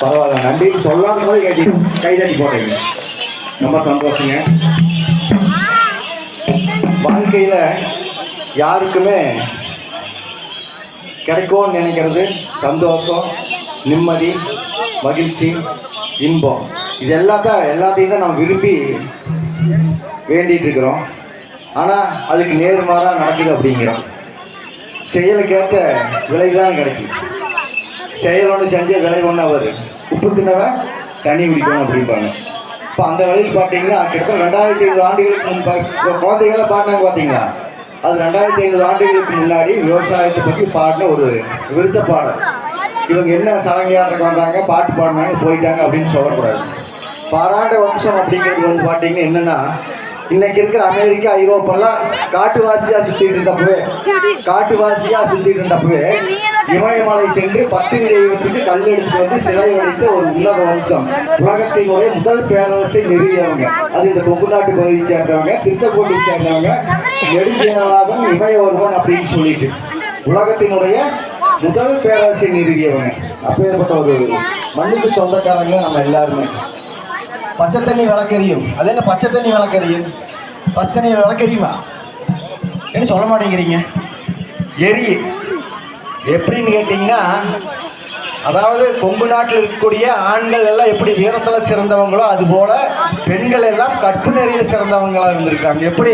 பரவாயில்ல. நன்றி சொல்லாம போது கை கைதட்டி போடுறீங்க ரொம்ப சந்தோஷங்க. வாழ்க்கையில் யாருக்குமே கிடைக்கும்னு நினைக்கிறது சந்தோஷம் நிம்மதி மகிழ்ச்சி இன்பம். இது எல்லாத்தையும் எல்லாத்தையும் தான் நம்ம விரும்பி வேண்டிட்டு இருக்கிறோம். ஆனால் அதுக்கு நேர்மாறாக நடக்குது அப்படிங்கிறோம். செயலுக்கேற்ற விலை தான் கிடைக்கும் செயல் ஒன்று செஞ்ச விலை ஒன்று அவர் உப்பு தின்னவன் தண்ணி குடிக்கணும் அப்படிம்பாங்க. இப்போ அந்த வழியில் பார்த்தீங்கன்னா கிட்டத்தட்ட ரெண்டாயிரத்தி ஐநூறு ஆண்டுகளுக்கு முன் இப்போ குழந்தைகளை பாடினாங்க பார்த்தீங்களா அது ரெண்டாயிரத்தி ஐநூறு ஆண்டுகளுக்கு முன்னாடி விவசாயத்தை பற்றி பாடின ஒரு விருத்த பாடல். இவங்க என்ன சலங்கையாடுறதுக்கு வந்தாங்க பாட்டு பாடினாங்க போயிட்டாங்க அப்படின்னு சொல்லக்கூடாது. பாராட்ட வம்சம் அப்படிங்கிறது வந்து பார்த்தீங்கன்னா என்னென்னா இன்னைக்கு இருக்கிற அமெரிக்கா ஐரோப்பெல்லாம் காட்டுவாசியாக சுற்றிட்டு இருந்தப்பவே காட்டுவாசியாக சுற்றிட்டு இருந்தப்பவே இமயமலை சென்று பத்து தெய்வத்துக்கு கல் வந்து சிலை வடித்த ஒரு உலக வம்சம். உலகத்தினுடைய முதல் பேரரசை நிறுவியவங்க. அது இந்த கொங்குநாட்டு பகுதியை சேர்ந்தவங்க திருத்தக்கோட்டை சேர்ந்தவங்க. நெடுஞ்சேனவாதம் இமயவர்மன் அப்படின்னு சொல்லிட்டு. உலகத்தினுடைய முதல் பேரரசை நிறுவியவங்க. அப்பேற்பட்ட ஒரு மண்ணுக்கு சொந்தக்காரங்க நம்ம எல்லாருமே. பச்சை தண்ணி விளக்கறியும் அது என்ன பச்சை தண்ணி விளக்கறியும் பச்சை தண்ணி விளக்கெரியுமா? என்ன சொல்ல மாட்டேங்கிறீங்க? எரி. எப்படின்னு கேட்டிங்கன்னா அதாவது கொங்கு நாட்டில் இருக்கக்கூடிய ஆண்கள் எல்லாம் எப்படி வீரத்தில் சிறந்தவங்களோ அதுபோல பெண்கள் எல்லாம் கற்பு நெறியில் இருந்திருக்காங்க. எப்படி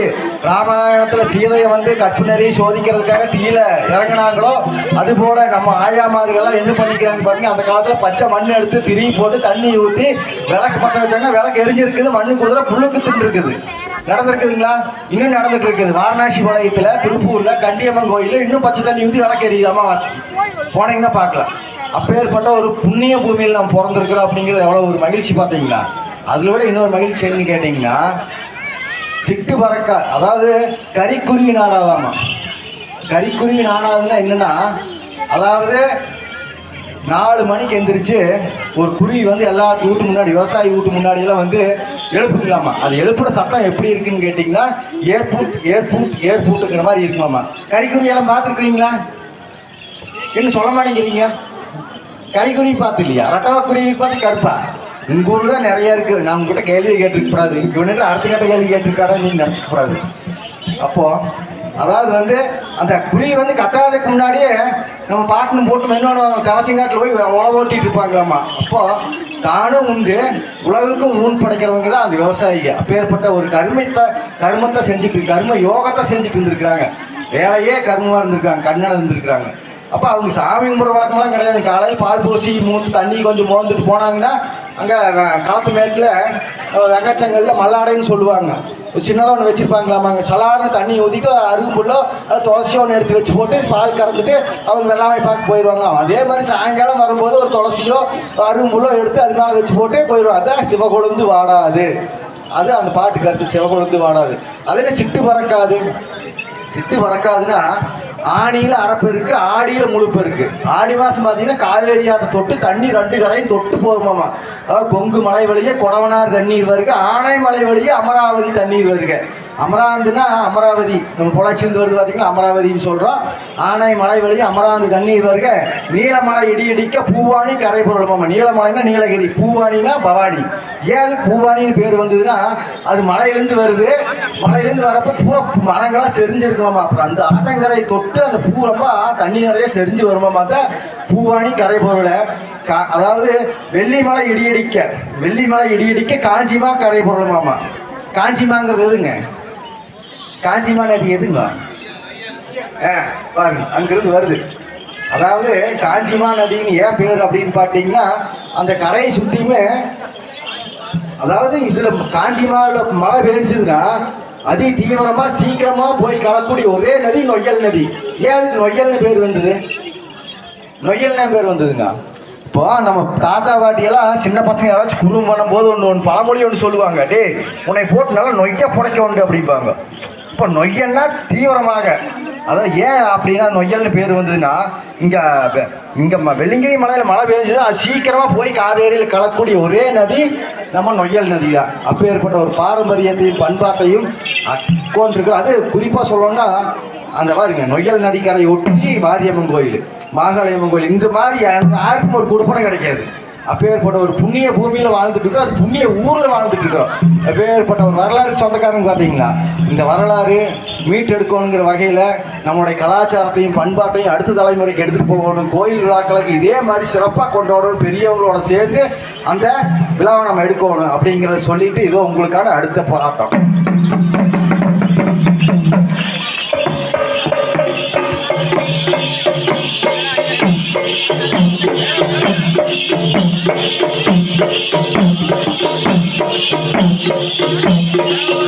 ராமாயணத்தில் சீதையை வந்து கற்பு நெறியை சோதிக்கிறதுக்காக தீயில இறங்கினாங்களோ அதுபோல் நம்ம ஆயாமார்கள்லாம் என்ன பண்ணிக்கிறாங்க பாருங்க அந்த காலத்தில் பச்சை மண் எடுத்து திரும்பி போட்டு தண்ணி ஊற்றி விளக்கு பற்ற வச்சாங்க. விளக்கு எரிஞ்சிருக்குது மண்ணு குதிரை புல்லுக்கு தின்னு இருக்குது நடந்திருக்குதுங்களா? இன்னும் நடந்துட்டு இருக்குது வாரணாசி பாளையத்துல திருப்பூர்ல கண்டியம்மன் கோயிலில் இன்னும் பச்சை தண்ணி ஊற்றி விளக்கு எரியுது அமாவாசை. போனீங்கன்னா பார்க்கலாம். அப்பேற்பட்ட ஒரு புண்ணிய பூமியில் நாம் பிறந்திருக்கிறோம் அப்படிங்கிறது எவ்வளோ ஒரு மகிழ்ச்சி பார்த்தீங்களா? அதில் விட இன்னொரு மகிழ்ச்சி என்னன்னு கேட்டிங்கன்னா சிட்டு பறக்க அதாவது கறிக்குருவி நாடாதாமா கறிக்குருவி நாடாதுன்னா என்னென்னா அதாவது நாலு மணிக்கு எந்திரிச்சு ஒரு குருவி வந்து எல்லா வீட்டு முன்னாடி விவசாயி வீட்டு முன்னாடியெல்லாம் வந்து எழுப்புங்களாமா அது எழுப்புற சத்தம் எப்படி இருக்குன்னு கேட்டிங்கன்னா ஏர்பூட் ஏர்பூட் ஏர்பூட்டுங்கிற மாதிரி இருக்குமாமா கறிக்குருவி எல்லாம் பார்த்துருக்குறீங்களா? என்ன சொல்ல மாட்டேங்கிறீங்க? கறிக்குருவி பார்த்து இல்லையா ரட்டவா குருவி பார்த்து கருப்பா. உங்க ஊர்ல தான் நிறைய இருக்கு. நான் உங்ககிட்ட கேள்வி கேட்டிருக்கூடாது இங்கே ஒன்று அடுத்த கட்ட கேள்வி கேட்டிருக்காடா நீங்க நினச்சிக்க அப்போ அதாவது வந்து அந்த குருவி வந்து கத்தாததுக்கு முன்னாடியே நம்ம பாட்டுன்னு போட்டு இன்னொன்று கவச்சங்காட்டில் போய் உழவு ஓட்டிட்டு இருப்பாங்களாமா? அப்போ தானும் உண்டு உலகுக்கும் ஊன் படைக்கிறவங்க தான் அந்த விவசாயிங்க அப்பேற்பட்ட ஒரு கருமத்தை கர்மத்தை செஞ்சுட்டு கர்ம யோகத்தை செஞ்சுட்டு இருந்திருக்கிறாங்க. வேலையே கர்மமாக இருந்திருக்காங்க கண்ணாக இருந்திருக்கிறாங்க. அப்போ அவங்க சாமி கும்பிட்ற வழக்கம்லாம் கிடையாது. காலையில் பால் பூசி மூணு தண்ணி கொஞ்சம் மோந்துட்டு போனாங்கன்னா அங்கே காற்று மேட்டில் வெங்காச்சங்கல்ல மல்லாடைன்னு சொல்லுவாங்க. ஒரு சின்னதாக ஒன்று வச்சுருப்பாங்களாமாங்க சலார்னு தண்ணி ஊற்றிட்டு அருகும்புள்ளோ அது துளசி ஒன்று எடுத்து வச்சு போட்டு பால் கறந்துட்டு அவங்க வெள்ளாமை பார்க்க போயிடுவாங்க அதே மாதிரி சாயங்காலம் வரும்போது ஒரு துளசியோ அருகும்புள்ளோ எடுத்து அது மேலே வச்சு போட்டு போயிடுவாங்க அதான் சிவகொழுந்து வாடாது. அது அந்த பாட்டு கருத்து சிவகொழுந்து வாடாது. அதே சிட்டு பறக்காது. சிட்டு பறக்காதுன்னா ஆணியில் அரைப்பெருக்கு ஆடியில் ஆடியில ஆடி மாசம் பாத்தீங்கன்னா காவேரி ஆத்தை தொட்டு தண்ணி ரெண்டு கரையும் தொட்டு போகுமாமா. அதாவது கொங்கு மலை வழியே கொடவனார் தண்ணீர் வருக ஆனை மலை வழியே அமராவதி தண்ணீர் வருக. அமராந்துன்னா அமராவதி. நம்ம பொள்ளாச்சியிலிருந்து வருது பார்த்தீங்கன்னா அமராவதின்னு சொல்கிறோம் ஆனை மலை வழி அமராந்து தண்ணீர் வருக. நீலமலை இடி இடிக்க பூவாணி கரை பொருளுமாமா நீலமலைன்னா நீலகிரி பூவாணினா பவானி. ஏன் அது பூவாணின்னு பேர் வந்ததுன்னா அது மலையிலேருந்து வருது. மலையிலேருந்து வரப்போ பூரா மரங்கள்லாம் செறிஞ்சிருக்குமாமா அப்புறம் அந்த ஆட்டங்கரை தொட்டு அந்த பூ ரொம்ப தண்ணி நிறைய செறிஞ்சு வருமா பார்த்தா பூவாணி கரை பொருளை கா அதாவது வெள்ளிமலை இடியடிக்க வெள்ளிமலை இடியடிக்க காஞ்சிமா கரை பொருளுமாமா காஞ்சிமாங்கிறது எதுங்க? காஞ்சிமா நதி எதுங்க? ஆ பாருங்க அங்கிருந்து வருது. அதாவது காஞ்சிமா நதின்னு ஏன் பேர் அப்படின்னு பார்த்தீங்கன்னா அந்த கரையை சுற்றியுமே அதாவது இதில் காஞ்சிமாவில் மழை பெஞ்சதுன்னா அதி தீவிரமாக சீக்கிரமாக போய் கலக்கூடிய ஒரே நதி நொய்யல் நதி. ஏன் அதுக்கு நொய்யல்னு பேர் வந்தது? நொய்யல்னு பேர் வந்ததுங்க? இப்போ நம்ம தாத்தா பாட்டியெல்லாம் சின்ன பசங்க யாராச்சும் குறும் பண்ணும்போது ஒன்று ஒன்று பழமொழி ஒன்று சொல்லுவாங்க. டே உன்னை போட்டு நல்லா நொய்ய புடைக்க உண்டு அப்படிம்பாங்க. இப்போ நொய்யல்னா தீவிரமாக. அதாவது ஏன் அப்படின்னா நொய்யல்னு பேர் வந்ததுன்னா இங்கே இங்கே வெள்ளிங்கிரி மலையில் மழை பெய்ஞ்சது அது சீக்கிரமாக போய் காவேரியில் கலக்கக்கூடிய ஒரே நதி நம்ம நொய்யல் நதி தான் அப்போ ஏற்பட்ட ஒரு பாரம்பரியத்தையும் பண்பாட்டையும் கொண்டிருக்கு அது குறிப்பாக சொல்லணும்னா அந்த பாருங்க நொய்யல் நதிக்கரை ஒட்டி மாரியம்மன் கோயில் மாகாளியம்மன் கோயில். இந்த மாதிரி யாருக்கும் ஒரு கொடுப்பனை கிடைக்காது. அப்பேற்பட்ட ஒரு புண்ணிய பூமியில் வாழ்ந்துட்டு இருக்கோம். அது புண்ணிய ஊரில் வாழ்ந்துட்டு இருக்கிறோம் அப்பேற்பட்ட ஒரு வரலாறு சொந்தக்காரங்க பார்த்தீங்களா? இந்த வரலாறு மீட்டெடுக்கணுங்கிற வகையில் நம்மளுடைய கலாச்சாரத்தையும் பண்பாட்டையும் அடுத்த தலைமுறைக்கு எடுத்துகிட்டு போகணும். கோயில் விழாக்களுக்கு இதே மாதிரி சிறப்பாக கொண்டாடணும் பெரியவங்களோட சேர்ந்து அந்த விழாவை நம்ம எடுக்கணும் அப்படிங்கிறத சொல்லிட்டு இதோ உங்களுக்கான அடுத்த போராட்டம். Thank you.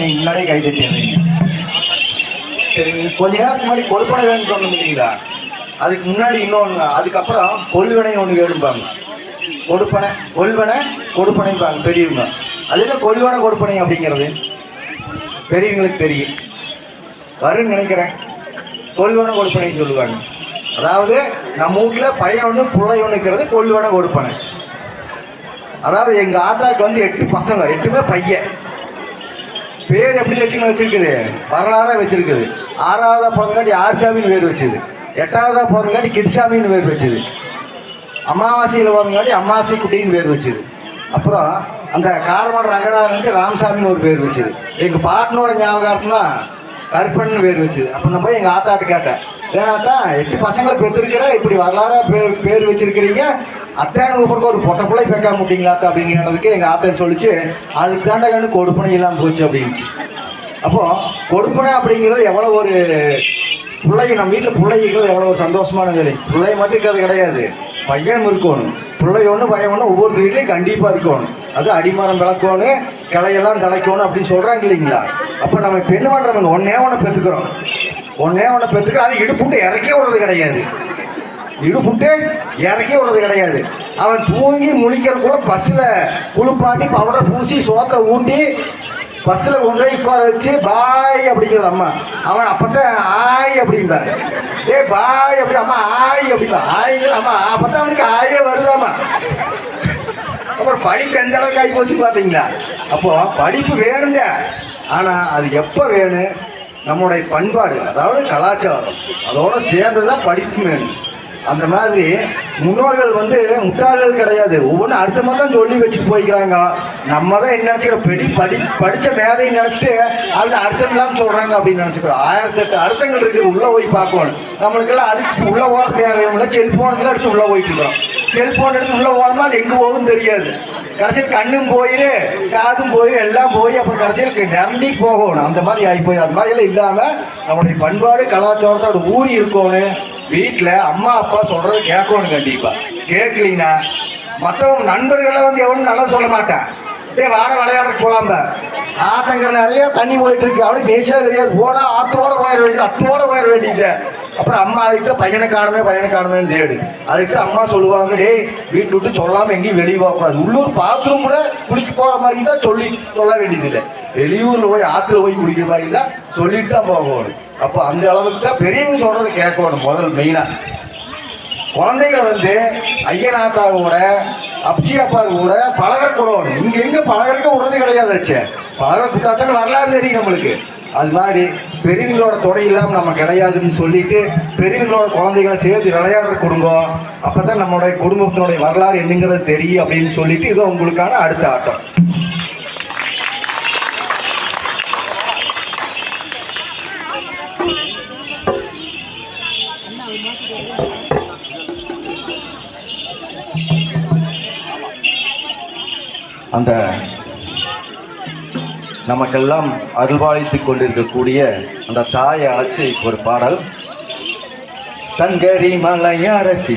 இருக்குது அதனால முன்னாடியே கை தட்டிடுறீங்க சரி நீங்க கொஞ்ச நேரத்துக்கு முன்னாடி கொடுப்பனை வேணும்னு சொன்னோம் அதுக்கு முன்னாடி இன்னொன்று அதுக்கப்புறம் கொள்வினை ஒன்று வேணும்பாங்க. கொடுப்பனை கொள்வனை கொடுப்பனைப்பாங்க பெரியவங்க. அதுக்கு கொள்வனை கொடுப்பனை அப்படிங்கிறது? பெரியவங்களுக்கு தெரியும். வரும்னு நினைக்கிறேன். கொள்வனை கொடுப்பனை சொல்லுவாங்க. அதாவது நம்ம வீட்டில் பையன் ஒன்று பிள்ளை ஒன்றுக்கிறது கொள்வனை கொடுப்பனை. அதாவது எங்கள் ஆத்தாக்கு வந்து எட்டு பசங்க எட்டுமே பையன். பேர் எப்படி வச்சுன்னு வச்சிருக்குது? வரலாறா வச்சிருக்குது. ஆறாவதா பிறந்தங்காட்டி ஆர்சாமின்னு பேர் வச்சுது. எட்டாவதாக பிறந்தங்காட்டி கிருஷாமின்னு பேர் வச்சுது. அமாவாசையில் பிறந்தங்காட்டி அமாவாசை குட்டின்னு பேர் வச்சுது. அப்புறம் அந்த காரமட ரங்கநாதன் வச்சு ராமசாமின்னு ஒரு பேர் வச்சுது. எங்கள் பாட்டனோட ஞாபகார்த்தம்னா கருப்பன் பேர் வச்சு அப்போ நான் போய் எங்கள் ஆத்தாட்டு கேட்டேன். ஏன்னாத்தா எட்டு பசங்களை பெற்றிருக்கிற? இப்படி வரலாறா பேர் பேர் வச்சிருக்கிறீங்க? அத்தான கூப்பிடுக்க ஒரு பொட்டை பிள்ளை பேக்க முட்டிங்களாத்தா அப்படின்னு கேட்டதுக்கு எங்கள் ஆத்தா சொல்லிச்சு அதுக்கு தாண்டா கண்டு கொடுப்பனை இல்லாமல் போச்சு அப்படின்னு. அப்போது கொடுப்பனை அப்படிங்கிறது எவ்வளோ ஒரு பிள்ளைங்க நம்ம வீட்டில் பிள்ளைங்கிறது எவ்வளோ ஒரு சந்தோஷமான பிள்ளை மட்டும் இருக்கிறது கிடையாது. பையன் இருக்கணும். பிள்ளை ஒன்று பையன் ஒன்று ஒவ்வொரு வீட்லேயும் கண்டிப்பாக இருக்கணும். அது அடிமரம் விளக்கணும் கிளையெல்லாம் தலைக்கணும் அப்படின்னு சொல்கிறாங்க இல்லைங்களா? அப்போ நம்ம பெண்ணு பண்ணுறவங்க ஒன்னே ஒன்று பெற்றுக்கிறோம். ஒன்னே ஒன்று பெற்றுக்கிறோம் அது இடுப்புட்டு இறக்கி விடுறது கிடையாது. இடுப்புட்டு இறக்கி விடுறது கிடையாது. அவன் தூங்கி முழிக்கிறதுக்குள்ள பஸ்ஸில் குளிப்பாட்டி பவுடர் பூசி சோத்தை ஊண்டி பஸ்ஸில் கொண்டு போய் உட்கார வச்சு பாய் அப்படிங்கிறது அம்மா. அவன் அப்பத்தான் ஆய் அப்படிம்பார் ஏ பாய் அப்படி அம்மா ஆய் அப்படிம்பா ஆய்ங்கிற அம்மா அப்பதான் அவனுக்கு ஆயே வருதாம்மா அப்புறம் படிப்பு எந்த அளவுக்கு ஆகி போச்சு பார்த்தீங்களா அப்போ படிப்பு வேணுங்க. ஆனால் அது எப்போ வேணும்? நம்முடைய பண்பாடு அதாவது கலாச்சாரம் அதோட சேர்ந்து தான் படிப்பு வேணும். அந்த மாதிரி முன்னோர்கள் வந்து முட்டாள்கள் கிடையாது. ஒவ்வொன்றும் அடுத்த மாதிரி தான் சொல்லி வச்சு போய்க்கிறாங்க. நம்ம தான் என்ன நினச்சிக்கிறோம்? படி படி படித்த மேதையை நினச்சிட்டு அதில் அர்த்தம் இல்லாமல் சொல்கிறாங்க அப்படின்னு நினச்சிக்கிறோம். ஆயிரத்தி எட்டு அர்த்தங்கள் இருக்குது உள்ளே போய் பார்க்கணும். நம்மளுக்கெல்லாம் அதுக்கு உள்ளே போகிற தேவையில்லை. செல்ஃபோனுக்கு எடுத்து உள்ளே போயிட்டு இருக்கிறோம். செல்ஃபோன் எடுத்து உள்ளே போனோம்னா அது எங்கே போகும் தெரியாது. கடைசியில் கண்ணும் போயிடு காதும் போயிடு எல்லாம் போய் அப்புறம் கடைசியில் நிரம்பி போகணும் அந்த மாதிரி ஆகி போய் அந்த மாதிரியெல்லாம் இல்லாமல் இல்லாம நம்முடைய பண்பாடு கலாச்சாரத்தோட ஊறி இருக்கணும் வீட்டில் அம்மா அப்பா சொல்கிறது கேட்கணும் கண்டிப்பாக கேட்கலீங்கன்னா மற்றவங்க நண்பர்களை வந்து எவனும் நல்லா சொல்ல மாட்டேன். டேய் வாட விளையாட போலாம்ப ஆத்தங்கர நிறைய தண்ணி போயிட்டு இருக்கு. அவனுக்கு பேசவே தெரியாது. போனா ஆத்தோட போயிட வேண்டியது அத்தோட போயிட வேண்டியது. அப்புறம் அம்மா அதுக்கு பையனை காணுமே பையனை காணமே தேடு. அதுக்கு அம்மா சொல்லுவாங்க டேய் வீட்டு விட்டு சொல்லாமல் எங்கேயும் வெளியே போகக்கூடாது உள்ளூர் பாத்ரூம் கூட குளிக்க போகிற மாதிரி தான் சொல்லி சொல்ல வேண்டியதில்லை. வெளியூரில் போய் ஆற்றுல போய் குளிக்கிற மாதிரி தான் சொல்லிட்டு தான் போகணும். அப்போ அந்த அளவுக்கு தான் பெரியவங்க சொல்கிறத கேட்கணும் முதல் மெயினாக குழந்தைகள் வந்து ஐயனாத்தாவோட அப்ஜி அப்பா கூட பழகக்கூடாது இங்கே எங்கே பழகிறக்க விடுறது கிடையாது ஆச்சு பழகிறதுக்காக வரலாறு தெரியும் நம்மளுக்கு. அது மாதிரி பெரியவங்களோட துணை இல்லாமல் நம்ம கிடையாதுன்னு சொல்லிட்டு பெரியவங்களோட குழந்தைகளை சேர்த்து விளையாடுற குடும்பம் அப்போ தான் நம்மளுடைய குடும்பத்தினுடைய வரலாறு என்னங்கிறது தெரியும் அப்படின்னு சொல்லிட்டு இது உங்களுக்கான அடுத்த ஆட்டம். அந்த நமக்கெல்லாம் அருள்பாலித்துக் கொண்டிருக்கக்கூடிய அந்த தாயை அழைச்சி ஒரு பாடல் சங்கரி மலையரசி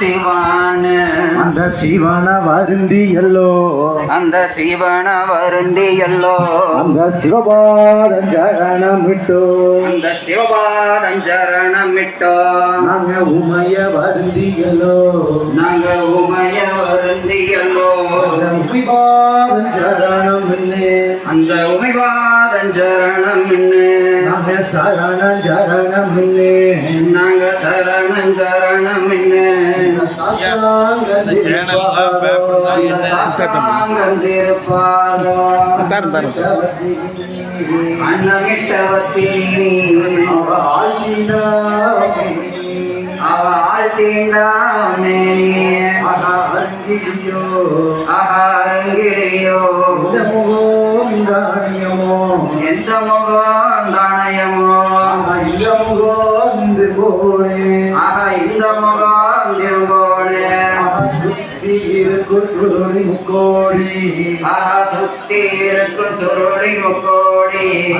சிவ சிவான்னு அந்த சிவன வருந்தி எல்லோ. அந்த சிவன வருந்தி எல்லோ. அந்த சிவபாத ஜகனமிட்டோ அந்த சிவபாதம் சரணமிட்டோ. நாங்க உமைய வருந்தி எல்லோ. நாங்க உமைய வருந்தி எல்லோ. உமைபாத ஜரணம் இல்லே அந்த உமைவாதம் சரணம் நாங்க சரண இல்லே சாஸ்தாங்க அந்த சாஸ்தாங்கம் திருப்பாதோ அன்னமிட்டவத்தி எந்த முகம் தானயமோ இந்த முகம் முக்கோடி. ஆக சுத்தி இருக்கும் சுருளி முக்கோடி